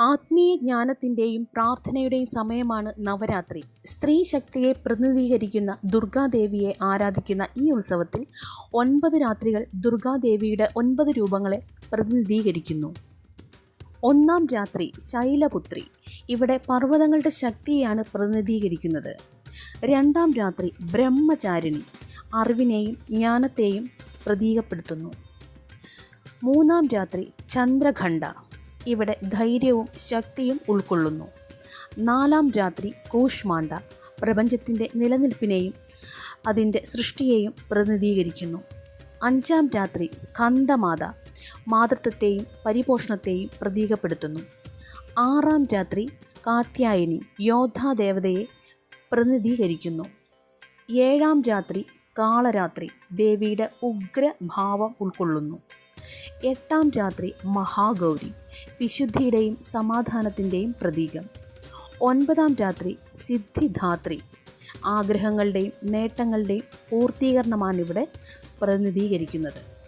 ആത്മീയ ജ്ഞാനത്തിന്റെയും പ്രാർത്ഥനയുടെയും സമയമാണ് നവരാത്രി. സ്ത്രീ ശക്തിയെ പ്രതിനിധീകരിക്കുന്ന ദുർഗാദേവിയെ ആരാധിക്കുന്ന ഈ ഉത്സവത്തിൽ ഒൻപത് രാത്രികൾ ദുർഗാദേവിയുടെ ഒൻപത് രൂപങ്ങളെ പ്രതിനിധീകരിക്കുന്നു. ഒന്നാം രാത്രി ശൈലപുത്രി. ഇവിടെ പർവതങ്ങളുടെ ശക്തിയെയാണ് പ്രതിനിധീകരിക്കുന്നത്. രണ്ടാം രാത്രി ബ്രഹ്മചാരിണി. അറിവിനെയും ജ്ഞാനത്തെയും പ്രതീകപ്പെടുത്തുന്നു. മൂന്നാം രാത്രി ചന്ദ്രഖണ്ഡ. ഇവിടെ ധൈര്യവും ശക്തിയും ഉൾക്കൊള്ളുന്നു. നാലാം രാത്രി കൂഷ്മാണ്ട പ്രപഞ്ചത്തിന്റെ നിലനിൽപ്പിനെയും അതിന്റെ സൃഷ്ടിയെയും പ്രതിനിധീകരിക്കുന്നു. അഞ്ചാം രാത്രി സ്കന്ധമാത മാതൃത്വത്തെയും പരിപോഷണത്തെയും പ്രതീകപ്പെടുത്തുന്നു. ആറാം രാത്രി കാർത്യായനി യോദ്ധാദേവതയെ പ്രതിനിധീകരിക്കുന്നു. ഏഴാം രാത്രി കാളരാത്രി ദേവിയുടെ ഉഗ്രഭാവം ഉൾക്കൊള്ളുന്നു. എട്ടാം രാത്രി മഹാഗൗരി വിശുദ്ധിയുടെയും സമാധാനത്തിന്റെയും പ്രതീകം. ഒൻപതാം രാത്രി സിദ്ധിധാത്രി ആഗ്രഹങ്ങളുടെയും നേട്ടങ്ങളുടെയും പൂർത്തീകരണമാണിവിടെ പ്രതിനിധീകരിക്കുന്നത്.